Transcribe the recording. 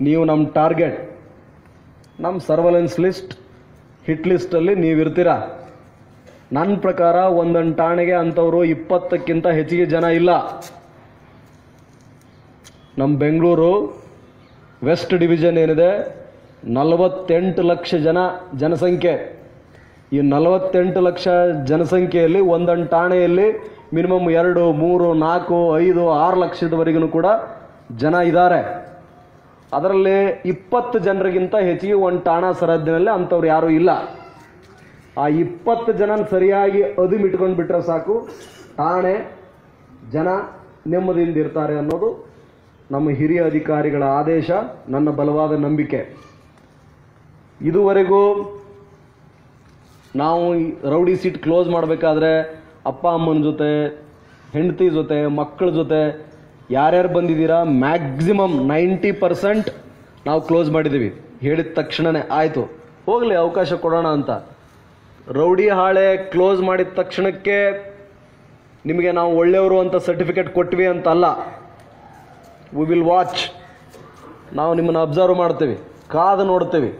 ನೀವು ನಮ್ಮ ಟಾರ್ಗೆಟ್ ನಮ್ಮ ಸರ್ವಲೆನ್ಸ್ ಲಿಸ್ಟ್, ಹಿಟ್ ಲಿಸ್ಟಲ್ಲಿ ನೀವಿರ್ತೀರ? ನನ್ನ ಪ್ರಕಾರ ಒಂದೊಂದು ಠಾಣೆಗೆ ಅಂಥವರು ಇಪ್ಪತ್ತಕ್ಕಿಂತ ಹೆಚ್ಚಿಗೆ ಜನ ಇಲ್ಲ. ನಮ್ಮ ಬೆಂಗಳೂರು ವೆಸ್ಟ್ ಡಿವಿಷನ್ ಏನಿದೆ, ನಲವತ್ತೆಂಟು ಲಕ್ಷ ಜನ ಜನಸಂಖ್ಯೆ. ಈ ನಲವತ್ತೆಂಟು ಲಕ್ಷ ಜನಸಂಖ್ಯೆಯಲ್ಲಿ ಒಂದೊಂದು ಠಾಣೆಯಲ್ಲಿ ಮಿನಿಮಮ್ ಎರಡು, ಮೂರು, ನಾಲ್ಕು, ಐದು, ಆರು ಲಕ್ಷದವರೆಗೂ ಕೂಡ ಜನ ಇದ್ದಾರೆ. ಅದರಲ್ಲಿ ಇಪ್ಪತ್ತು ಜನರಿಗಿಂತ ಹೆಚ್ಚಿಗೆ ಒಂದು ಠಾಣಾ ಸರಹದ್ದಿನಲ್ಲಿ ಅಂಥವ್ರು ಯಾರೂ ಇಲ್ಲ. ಆ ಇಪ್ಪತ್ತು ಜನ ಸರಿಯಾಗಿ ಅದುಮಿಟ್ಕೊಂಡು ಬಿಟ್ಟರೆ ಸಾಕು. ಠಾಣೆ ಜನ ನೆಮ್ಮದಿಯಿಂದ ಇರ್ತಾರೆ ಅನ್ನೋದು ನಮ್ಮ ಹಿರಿಯ ಅಧಿಕಾರಿಗಳ ಆದೇಶ, ನನ್ನ ಬಲವಾದ ನಂಬಿಕೆ. ಇದುವರೆಗೂ ನಾವು ರೌಡಿ ಸೀಟ್ ಕ್ಲೋಸ್ ಮಾಡಬೇಕಾದ್ರೆ ಅಪ್ಪ ಅಮ್ಮನ ಜೊತೆ, ಹೆಂಡತಿ ಜೊತೆ, ಮಕ್ಕಳ ಜೊತೆ ಯಾರ್ಯಾರು ಬಂದಿದ್ದೀರಾ? ಮ್ಯಾಕ್ಸಿಮಮ್ ನೈಂಟಿ ಪರ್ಸೆಂಟ್ ನಾವು ಕ್ಲೋಸ್ ಮಾಡಿದ್ದೀವಿ. ಹೇಳಿದ ತಕ್ಷಣನೇ ಆಯಿತು. ಹೋಗಲಿ, ಅವಕಾಶ ಕೊಡೋಣ ಅಂತ. ರೌಡಿ ಹಾಳೆ ಕ್ಲೋಸ್ ಮಾಡಿದ ತಕ್ಷಣಕ್ಕೆ ನಿಮಗೆ ನಾವು ಒಳ್ಳೆಯವರು ಅಂತ ಸರ್ಟಿಫಿಕೇಟ್ ಕೊಟ್ವಿ ಅಂತ ಅಲ್ಲ ವಿ ವಿಲ್ ವಾಚ್ ನಾವು ನಿಮ್ಮನ್ನು ಅಬ್ಸರ್ವ್ ಮಾಡ್ತೀವಿ. ಕಾದು ನೋಡ್ತೀವಿ.